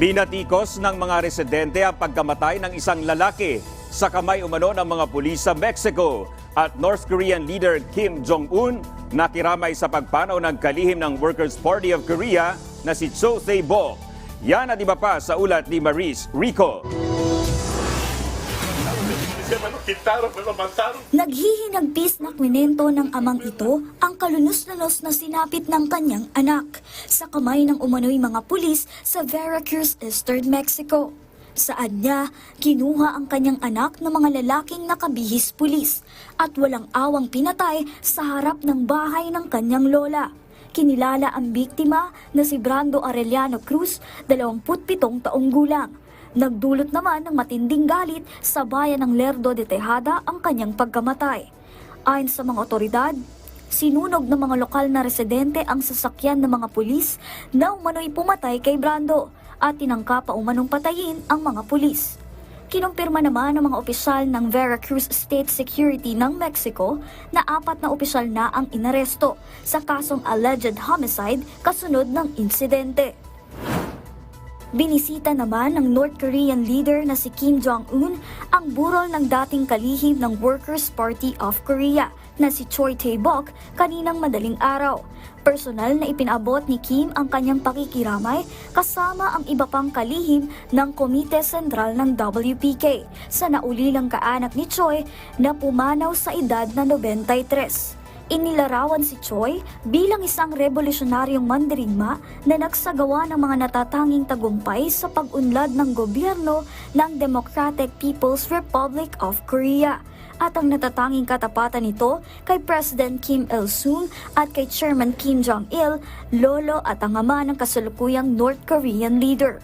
Binatikos ng mga residente ang pagkamatay ng isang lalaki sa kamay umano ng mga pulis sa Mexico at North Korean leader Kim Jong-un nakiramay sa pagpanaw ng kalihim ng Workers' Party of Korea na si Cho Tae-bok. Yan at iba pa sa ulat ni Maris Rico. Naghihinagpis na kwento ng amang ito ang kalunos-lunos na sinapit ng kanyang anak sa kamay ng umano'y mga pulis sa Veracruz, Eastern Mexico. Saan niya kinuha ang kanyang anak ng mga lalaking nakabihis pulis at walang awang pinatay sa harap ng bahay ng kanyang lola. Kinilala ang biktima na si Brando Arellano Cruz, 27 taong gulang. Nagdulot naman ng matinding galit sa bayan ng Lerdo de Tejada ang kanyang pagkamatay. Ayon sa mga otoridad, sinunog ng mga lokal na residente ang sasakyan ng mga pulis na umano'y pumatay kay Brando at tinangka pa umanong patayin ang mga pulis. Kinumpirma naman ng mga opisyal ng Veracruz State Security ng Mexico na apat na opisyal na ang inaresto sa kasong alleged homicide kasunod ng insidente. Binisita naman ng North Korean leader na si Kim Jong-un ang burol ng dating kalihim ng Workers' Party of Korea na si Choi Tae-bok kaninang madaling araw. Personal na ipinabot ni Kim ang kanyang pakikiramay kasama ang iba pang kalihim ng Komite Sentral ng WPK sa naulilang kaanak ni Choi na pumanaw sa edad na 93. Inilarawan si Choi bilang isang revolusyonaryong mandirigma na nagsagawa ng mga natatanging tagumpay sa pag-unlad ng gobyerno ng Democratic People's Republic of Korea at ang natatanging katapatan nito kay President Kim Il-sung at kay Chairman Kim Jong-il, lolo at ang ama ng kasalukuyang North Korean leader.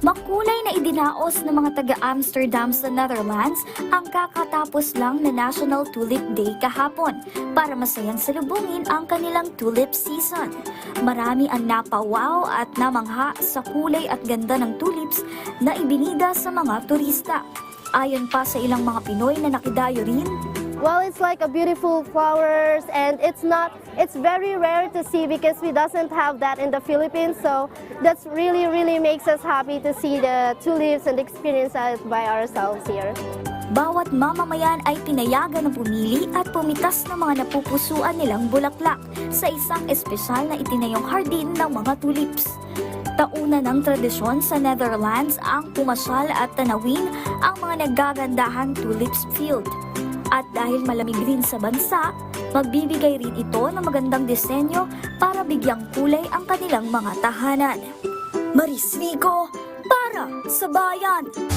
Makulay na idinaos ng mga taga-Amsterdam sa Netherlands ang kakatapos lang na National Tulip Day kahapon para masayang salubungin ang kanilang tulip season. Marami ang napawaw at namangha sa kulay at ganda ng tulips na ibinida sa mga turista. Ayon pa sa ilang mga Pinoy na nakidayo rin, Well, it's like a beautiful flowers and it's not it's very rare to see because we doesn't have that in the Philippines. So that's really really makes us happy to see the tulips and experience it by ourselves here. Bawat mamamayan ay pinayagan na pumili at pumitas ng mga napupusuan nilang bulaklak sa isang espesyal na itinayong hardin ng mga tulips. Tauna ng tradisyon sa Netherlands ang pumasyal at tanawin ang mga nagagandahan tulips field. At dahil malamig rin sa bansa, magbibigay rin ito ng magandang disenyo para bigyang kulay ang kanilang mga tahanan. Maris para sa bayan!